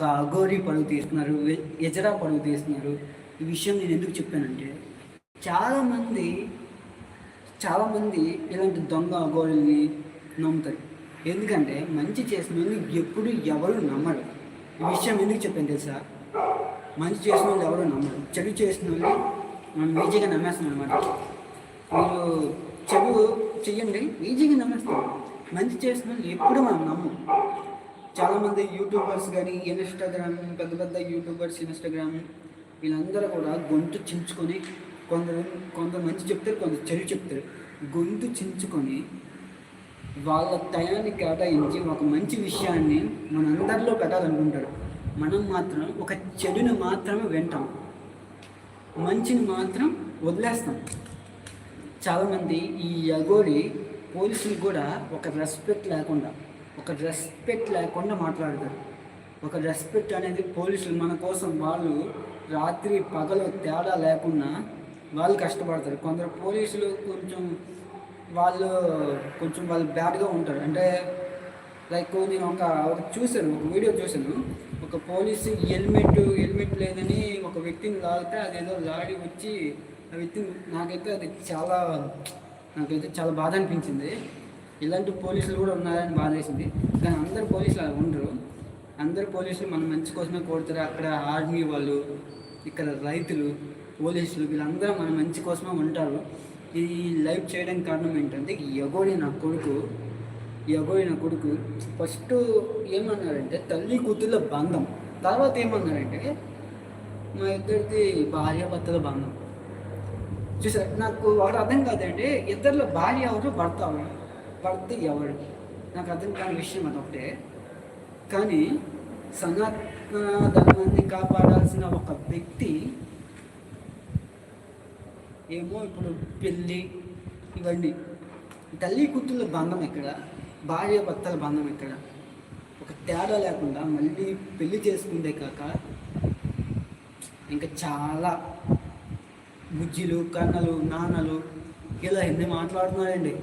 ఒక అఘోరి పరుగు తీస్తున్నారు ఎజరా పరుగు తీస్తున్నారు. ఈ విషయం నేను ఎందుకు చెప్పానంటే చాలామంది చాలామంది ఇలాంటి దొంగ అఘోరుల్ని నమ్ముతారు. ఎందుకంటే మంచి చేసిన వాళ్ళు ఎప్పుడు ఎవరు నమ్మరు. ఈ విషయం ఎందుకు చెప్పాను తెలుసా? మంచి చేసిన వాళ్ళు ఎవరు నమ్మరు. చెడు చేసిన వాళ్ళు మనం ఈజీగా నమ్మేస్తాం అనమాట మీరు చెడు చెయ్యండి ఈజీగా నమ్మేస్తాం మంచి చేసిన వాళ్ళు ఎప్పుడు మనం నమ్మం. చాలామంది యూట్యూబర్స్ కానీ ఇన్స్టాగ్రామ్ పెద్ద పెద్ద యూట్యూబర్స్ ఇన్స్టాగ్రామ్ వీళ్ళందరూ కూడా గొంతు చించుకొని కొందరు కొందరు మంచి చెప్తారు కొందరు చెడు చెప్తారు. గొంతు చించుకొని వాళ్ళ టయాన్ని కేటాయించి ఒక మంచి విషయాన్ని మనందరిలో పెట్టాలనుకుంటారు. మనం మాత్రం ఒక చెడుని మాత్రమే వింటాం. మంచిని మాత్రం వదిలేస్తాం. చాలామంది ఈ అగోరి పోలీసులు కూడా ఒక రెస్పెక్ట్ లేకుండా ఒక రెస్పెక్ట్ లేకుండా మాట్లాడతారు. ఒక రెస్పెక్ట్ అనేది పోలీసులు మన కోసం వాళ్ళు రాత్రి పగలు తేడా లేకుండా వాళ్ళు కష్టపడతారు. కొందరు పోలీసులు కొంచెం వాళ్ళు కొంచెం వాళ్ళు బ్యాడ్గా ఉంటారు. అంటే లైక్ నేను ఒక ఒక చూశాను ఒక వీడియో చూశాను. ఒక పోలీసు హెల్మెట్ హెల్మెట్ లేదని ఒక వ్యక్తిని లాగితే అదేదో లాడి వచ్చి ఆ వ్యక్తి నాకైతే అది చాలా నాకైతే చాలా బాధ అనిపించింది. ఇలాంటి పోలీసులు కూడా ఉన్నారని బాధేసింది. కానీ అందరు పోలీసులు అలా ఉండరు. అందరు పోలీసులు మన మంచి కోసమే కోరుతారు. అక్కడ ఆర్మీ వాళ్ళు ఇక్కడ రైతులు పోలీసులు వీళ్ళందరూ మన మంచి కోసమే ఉంటారు. ఈ లైవ్ చేయడానికి కారణం ఏంటంటే ఈ ఎగోడి నా కొడుకు ఈ నా కొడుకు ఫస్ట్ ఏమన్నారంటే తల్లి కూతుర్ల బంధం. తర్వాత ఏమన్నారంటే మా ఇద్దరిది భార్య భర్తల బంధం. చూసారు? నాకు వాడు అర్థం కాదండి ఇద్దరిలో భార్య ఎవరు భర్త అవరు భక్తి ఎవరు? నాకు అర్థం కాని విషయం అదొకటే కానీ సనాతన ధర్మాన్ని కాపాడాల్సిన ఒక వ్యక్తి ఏమో ఇప్పుడు పెళ్ళి ఇవన్నీ. తల్లి కూతుళ్ళ బంధం ఎక్కడ? భార్య భర్తల బంధం ఎక్కడ? ఒక తేడా లేకుండా మళ్ళీ పెళ్ళి చేసుకుందే కాక ఇంకా చాలా బుజ్జిలు కన్నలు నాన్నలు ఇలా ఎన్ని మాట్లాడుతున్నారండి?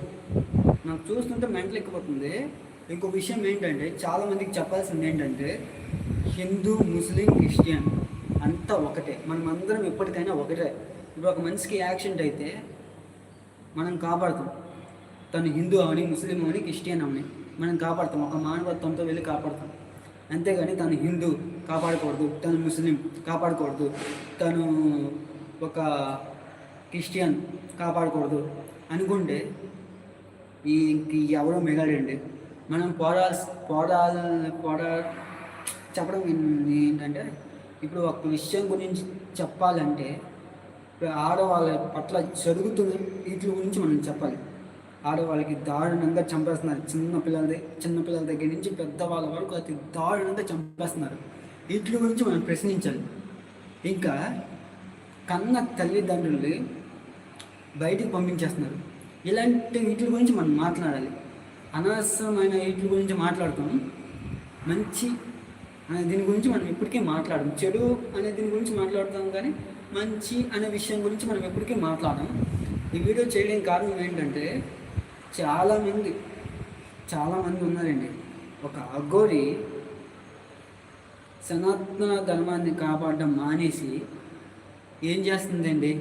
నాకు చూస్తుంటే మెంటల్ ఎక్కిపోతుంది. ఇంకో విషయం ఏంటంటే చాలామందికి చెప్పాల్సింది ఏంటంటే హిందూ ముస్లిం క్రిస్టియన్ అంతా ఒకటే. మనం అందరం ఎప్పటికైనా ఒకటే. ఇప్పుడు ఒక మనిషికి యాక్సిడెంట్ అయితే మనం కాపాడుతాం. తను హిందూ అవని ముస్లిం అవని క్రిస్టియన్ అవని మనం కాపాడుతాం. ఒక మానవత్వంతో వెళ్ళి కాపాడుతాం. అంతేగాని తను హిందూ కాపాడకూడదు తను ముస్లిం కాపాడకూడదు తను ఒక క్రిస్టియన్ కాపాడకూడదు అనుకుంటే ఈ ఇంక ఎవరో మిగలండి మనం పోరా పోరా పోరా చెప్పడం ఏంటంటే ఇప్పుడు ఒక విషయం గురించి చెప్పాలంటే ఆడవాళ్ళ పట్ల జరుగుతున్న వీటి గురించి మనం చెప్పాలి. ఆడవాళ్ళకి దారుణంగా చంపేస్తున్నారు. చిన్న పిల్లల చిన్న పిల్లల దగ్గర నుంచి పెద్దవాళ్ళ వరకు అతి దారుణంగా చంపేస్తున్నారు. వీటి గురించి మనం ప్రశ్నించాలి. ఇంకా కన్న తల్లిదండ్రులు బయటికి పంపించేస్తున్నారు. ఇలాంటి వీటి గురించి మనం మాట్లాడాలి. అనవసరమైన వీటి గురించి మాట్లాడుతాం మంచి అనే దీని గురించి మనం ఇప్పటికే మాట్లాడము చెడు అనే దీని గురించి మాట్లాడతాం కానీ మంచి అనే విషయం గురించి మనం ఎప్పటికీ మాట్లాడము ఈ వీడియో చేయడానికి కారణం ఏంటంటే చాలామంది చాలామంది ఉన్నారండి. ఒక అఘోరి సనాతన ధర్మాన్ని కాపాడడం మానేసి ఏం చేస్తుందండి?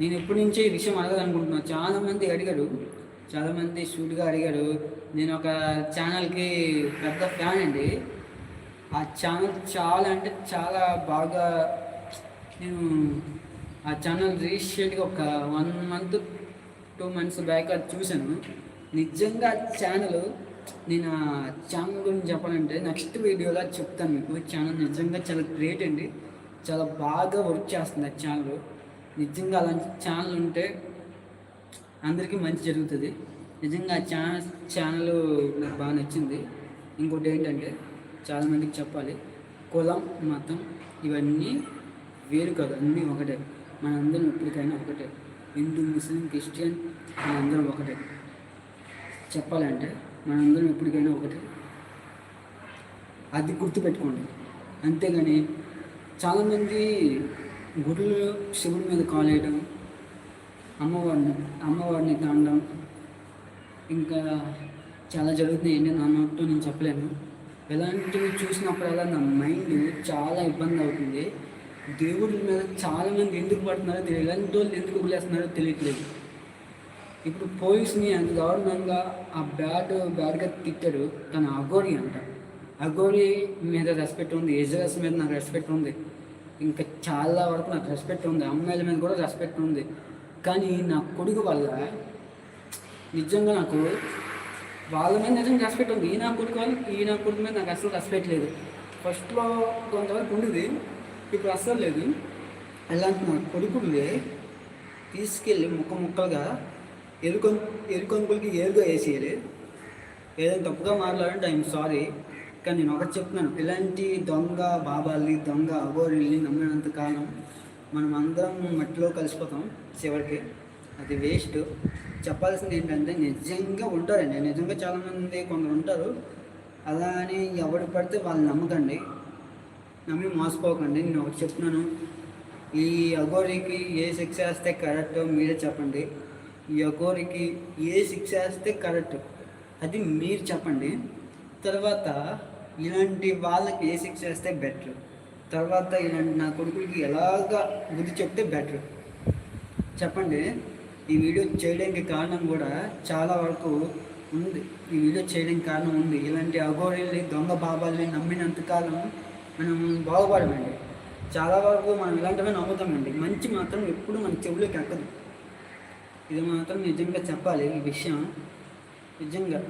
నేను ఎప్పటి నుంచో ఈ విషయం అడగాలనుకుంటున్నాను. చాలామంది అడిగారు. చాలామంది షూట్గా అడిగారు. నేను ఒక ఛానల్కి పెద్ద ఫ్యాన్ అండి. ఆ ఛానల్ చాలా అంటే చాలా బాగా నేను ఆ ఛానల్ రీసెంట్గా ఒక one month two months back అది చూశాను. నిజంగా ఛానల్ నేను ఆ ఛానల్ గురించి చెప్పాలంటే నెక్స్ట్ వీడియోలో చెప్తాను మీకు. ఛానల్ నిజంగా చాలా గ్రేట్ అండి. చాలా బాగా వర్క్ చేస్తుంది ఆ ఛానల్. నిజంగా అలాంటి ఛానల్ ఉంటే అందరికీ మంచి జరుగుతుంది. నిజంగా ఛానల్ ఛానల్ నాకు బాగా నచ్చింది. ఇంకోటి ఏంటంటే చాలామందికి చెప్పాలి కులం మతం ఇవన్నీ వేరు కాదు అన్నీ ఒకటే. మనందరం ఎప్పటికైనా ఒకటే. హిందూ ముస్లిం క్రిస్టియన్ మనందరం ఒకటే. చెప్పాలంటే మనందరం ఎప్పటికైనా ఒకటే. అది గుర్తుపెట్టుకోండి. అంతేగాని చాలామంది గుడులు శివుడి మీద కాలేయడం అమ్మవారిని అమ్మవారిని తాండం ఇంకా చాలా జరుగుతున్నాయి ఏంటి నా నోట్తో నేను చెప్పలేను. ఇలాంటివి చూసినప్పుడల్లా నా మైండ్ చాలా ఇబ్బంది అవుతుంది. దేవుడి మీద చాలామంది ఎందుకు పడుతున్నారో తెలియదు. ఇలాంటి వాళ్ళు ఎందుకు వదిలేస్తున్నారో తెలియట్లేదు. ఇప్పుడు పోలీస్ని అంత దారుణంగా ఆ బ్యాడ్ బ్యాడ్గా తిట్టాడు తన అగోరి అంట. అగోరి మీద రెస్పెక్ట్ ఉంది. ఎజరస్ మీద నాకు రెస్పెక్ట్ ఉంది. ఇంకా చాలా వరకు నాకు రెస్పెక్ట్ ఉంది. అమ్మాయిల మీద కూడా రెస్పెక్ట్ ఉంది. కానీ నా కొడుకు వల్ల నిజంగా నాకు వాళ్ళ మీద నిజంగా రెస్పెక్ట్ ఉంది. ఈ నా కొడుకు వాళ్ళు ఈ నా కొడుకు మీద నాకు అసలు రెస్పెక్ట్ లేదు. ఫస్ట్లో కొంతవరకు ఉండేది. ఇప్పుడు అస్సలు లేదు. అలాంటి నా కొడుకులే తీసుకెళ్ళి ముక్క ముక్కలుగా ఎరుకొం ఎరుకొంపులకి ఏరుగా వేసేయాలి. ఏదైనా తప్పుగా మాట్లాడంటే ఐఎమ్ సారీ. కానీ నేను ఒకటి చెప్తున్నాను. ఇలాంటి దొంగ బాబాల్ని దొంగ అగోరిల్ని నమ్మినంత కాలం మనం అందరం మట్టిలో కలిసిపోతాం చివరికి. అది వేస్ట్ చెప్పాల్సింది ఏంటంటే నిజంగా ఉంటారండి. నిజంగా చాలామంది కొందరు ఉంటారు. అలా అని ఎవరు పడితే వాళ్ళు నమ్మకండి. నమ్మి మోసపోకండి. నేను ఒకటి చెప్తున్నాను. ఈ అఘోరికి ఏ శిక్ష వేస్తే కరెక్ట్ మీరే చెప్పండి. ఈ అఘోరికి ఏ శిక్ష వేస్తే కరెక్ట్ అది మీరు చెప్పండి. తర్వాత ఇలాంటి వాళ్ళకి ఏ శిక్ష వేస్తే బెటర్ తర్వాత ఇలాంటి నా కొడుకులకి ఎలాగా బుద్ధి చెప్తే బెటర్ చెప్పండి. ఈ వీడియో చేయడానికి కారణం కూడా చాలా వరకు ఉంది. ఈ వీడియో చేయడానికి కారణం ఉంది. ఇలాంటి అఘోరీల్ని దొంగ బాబాల్ని నమ్మినంతకాలం మనం బాగుపడమండి. చాలా వరకు మనం ఇలాంటివే నమ్ముతామండి. మంచి మాత్రం ఎప్పుడు మన చెవులోకి ఎక్కదు. ఇది మాత్రం నిజంగా చెప్పాలి. ఈ విషయం నిజంగా.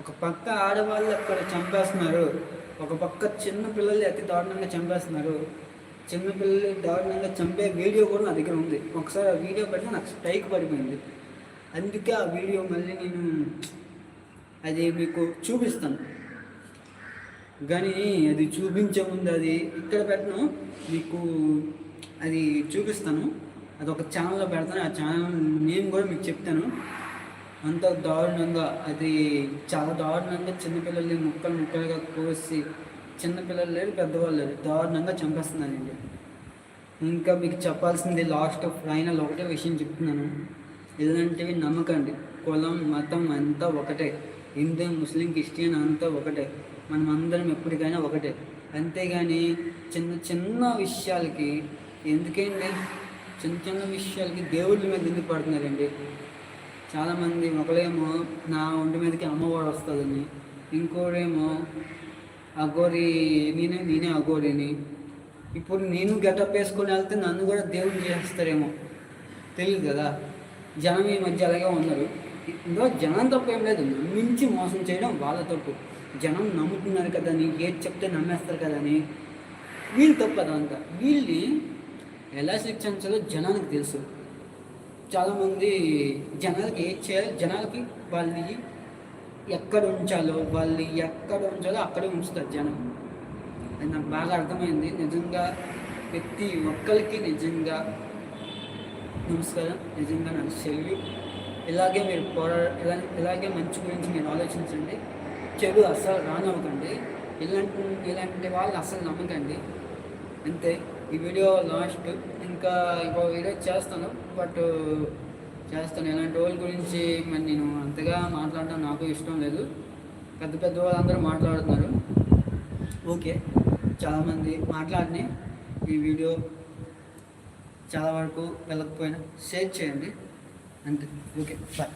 ఒక పక్క ఆడవాళ్ళు అక్కడ చంపేస్తున్నారు ఒక పక్క చిన్న పిల్లల్ని అతి దారుణంగా చంపేస్తున్నారు. చిన్న పిల్లల్ని దారుణంగా చంపే వీడియో కూడా నా దగ్గర ఉంది. ఒకసారి ఆ వీడియో పెడితే నాకు స్ట్రైక్ పడిపోయింది. అందుకే ఆ వీడియో మళ్ళీ నేను అది మీకు చూపిస్తాను. కానీ అది చూపించే ముందు అది ఇక్కడ పెట్టను మీకు అది చూపిస్తాను. అది ఒక ఛానల్లో పెడతాను. ఆ ఛానల్ నేను కూడా మీకు చెప్తాను. అంత దారుణంగా అది చాలా దారుణంగా చిన్నపిల్లల్ని ముక్కలు ముక్కలుగా కోసి చిన్నపిల్లలు లేరు పెద్దవాళ్ళు లేరు దారుణంగా చంపేస్తున్నారండి. ఇంకా మీకు చెప్పాల్సింది లాస్ట్ ఫైనల్ ఒకటే విషయం చెప్తున్నాను. ఇలాంటివి నమ్మకండి. కులం మతం అంతా ఒకటే. హిందూ ముస్లిం క్రిస్టియన్ అంతా ఒకటే. మనం అందరం ఎప్పటికైనా ఒకటే. అంతేగాని చిన్న చిన్న విషయాలకి ఎందుకండి? చిన్న చిన్న విషయాలకి దేవుళ్ళ మీద ఎందుకు పడుతున్నారండి? చాలామంది ఒకలేమో నా ఒంటి మీదకి అమ్మవాడు వస్తుందని ఇంకోడేమో అఘోరి నేనే నేనే అఘోరిని. ఇప్పుడు నేను గెటప్ వేసుకొని వెళ్తే నన్ను కూడా దేవుని చేస్తారేమో. తెలియదు కదా? జనం ఈ మధ్య అలాగే ఉన్నారు. ఇందులో జనం తప్పు ఏం లేదు. నమ్మించి మోసం చేయడం వాళ్ళ తప్పు. జనం నమ్ముతున్నారు కదా అని ఏది చెప్తే నమ్మేస్తారు కదా అని. వీళ్ళు తప్పు అదంతా. వీళ్ళని ఎలా శిక్షించాలో జనానికి తెలుసు. చాలామంది జనాలకి ఏం చేయాలి జనాలకి వాళ్ళని ఎక్కడ ఉంచాలో వాళ్ళు ఎక్కడ ఉంచాలో అక్కడే ఉంచుతారు జనం. అది నాకు బాగా అర్థమైంది. నిజంగా ప్రతి ఒక్కరికి నిజంగా నమస్కారం. నిజంగా నాకు సెల్యూ. ఇలాగే మీరు పోరా ఇలా ఇలాగే మంచి గురించి మీరు ఆలోచించండి. చెడు అస్సలు రానవ్వకండి. ఇలాంటి ఇలాంటి వాళ్ళు అస్సలు నమ్మకండి. అంతే. ఈ వీడియో లాస్ట్. ఇంకా ఇంకో వీడియో చేస్తాను. బట్ చేస్తాను. ఇలాంటి వాళ్ళ గురించి మరి నేను అంతగా మాట్లాడడం నాకు ఇష్టం లేదు. పెద్ద పెద్ద వాళ్ళందరూ మాట్లాడుతున్నారు. ఓకే. చాలామంది మాట్లాడిని ఈ వీడియో చాలా వరకు వెళ్ళకపోయినా షేర్ చేయండి. అంతే. ఓకే. బాయ్.